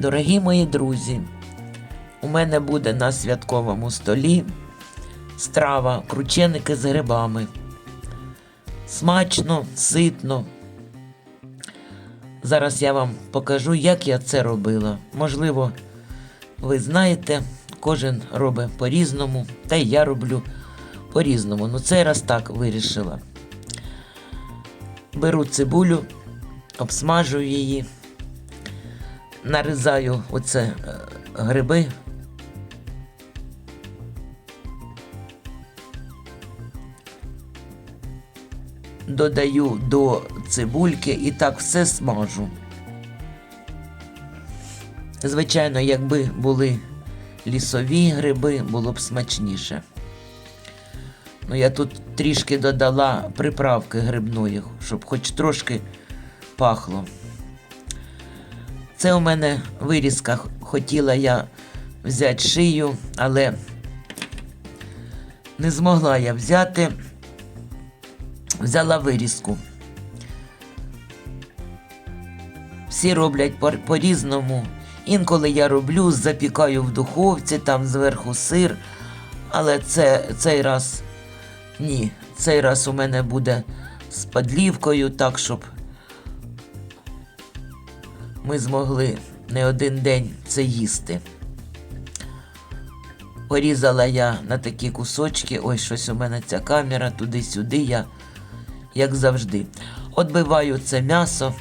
Дорогі мої друзі, у мене буде на святковому столі страва крученики з грибами. Смачно, ситно. Зараз я вам покажу, як я це робила. Можливо, ви знаєте, кожен робить по-різному, та й я роблю по-різному. Ну, цей раз так вирішила. Беру цибулю, обсмажую її, нарізаю оце е, гриби. Додаю до цибульки і так все смажу. Звичайно, якби були лісові гриби, було б смачніше. Ну, я тут трішки додала приправки грибної, щоб хоч трошки пахло. Це у мене вирізка. Хотіла я взяти шию, але не змогла я взяти. Взяла вирізку. Всі роблять по- по-різному. Інколи я роблю, запікаю в духовці, там зверху сир. Але це, цей раз ні. Цей раз у мене буде з подлівкою, так, щоб ми змогли не один день це їсти. Порізала я на такі кусочки. Ой, щось у мене ця камера, туди-сюди я, як завжди. Отбиваю це м'ясо.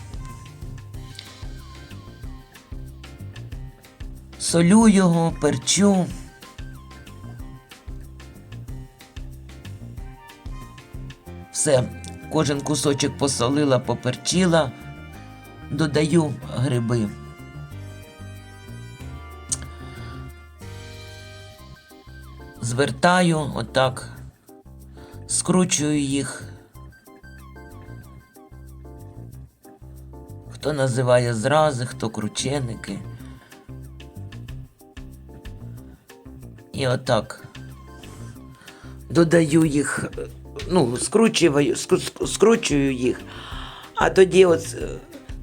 Солю його, перчу. Все, кожен кусочок посолила, поперчила, додаю гриби. Звертаю отак, скручую їх. Хто називає зрази, хто крученики. І отак додаю їх, ну, скручую, скручую їх, а тоді от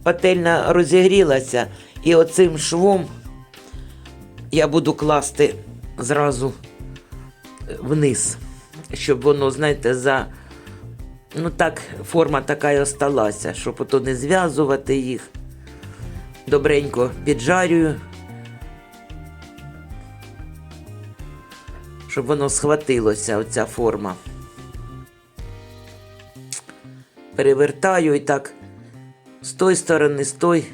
пательня розігрілася, і оцим швом я буду класти зразу вниз, щоб воно, знаєте, за. Ну так, форма така і осталася, щоб ото не зв'язувати їх. Добренько піджарюю. щоб воно схватилося, оця форма. Перевертаю і так з тої сторони, з тої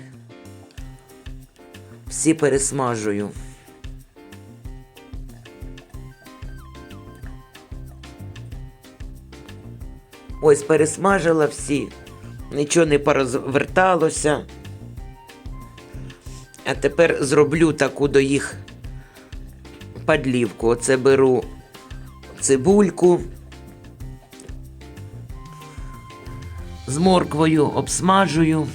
всі пересмажую. Ось пересмажила всі, нічого не порозверталося. А тепер зроблю таку до їх подлівку. Оце беру цибульку з морквою обсмажую.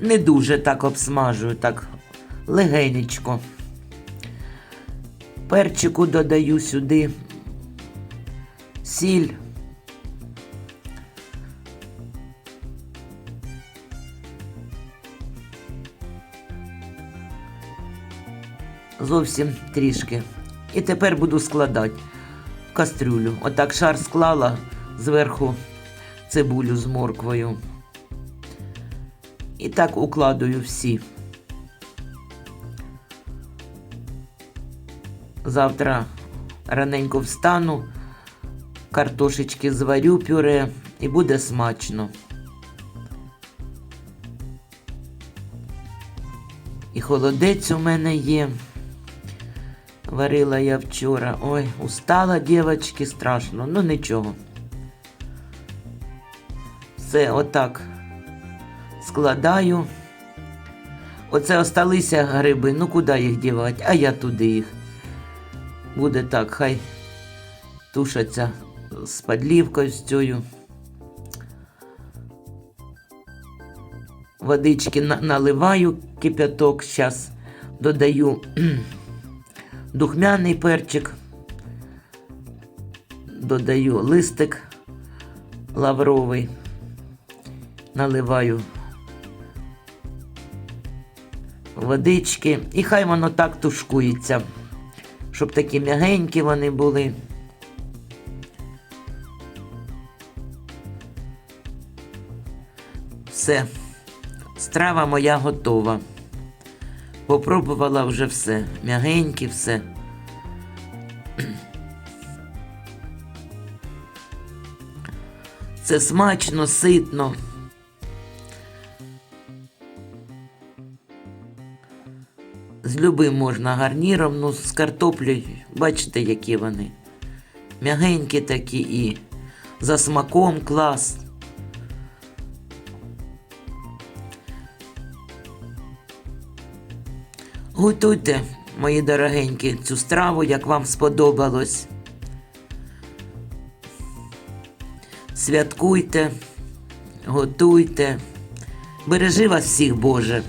Не дуже так обсмажую, так легенечко. Перчику додаю сюди сіль. Зовсім трішки. І тепер буду складати в кастрюлю. Отак шар склала зверху цибулю з морквою. І так укладую всі. Завтра раненько встану картошечки зварю пюре і буде смачно. І холодець у мене є. Варила я вчора. Ой, устала, дівчатки, страшно, ну нічого. Все отак складаю. Оце осталися гриби, ну куди їх дівати, а я туди їх. Буде так, хай тушаться з подлівкою з цією. Водички на- наливаю кипяток, зараз додаю духмяний перчик. Додаю листик лавровий, наливаю водички, і хай воно так тушкується, щоб такі м'ягенькі вони були. Все, страва моя готова. Попробувала вже все, м'ягенькі все. Це смачно, ситно. З любим можна гарніром, ну з картоплею, бачите, які вони. М'ягенькі такі і за смаком клас. Готуйте, мої дорогенькі, цю страву, як вам сподобалось. Святкуйте, готуйте. Бережи вас всіх, Боже.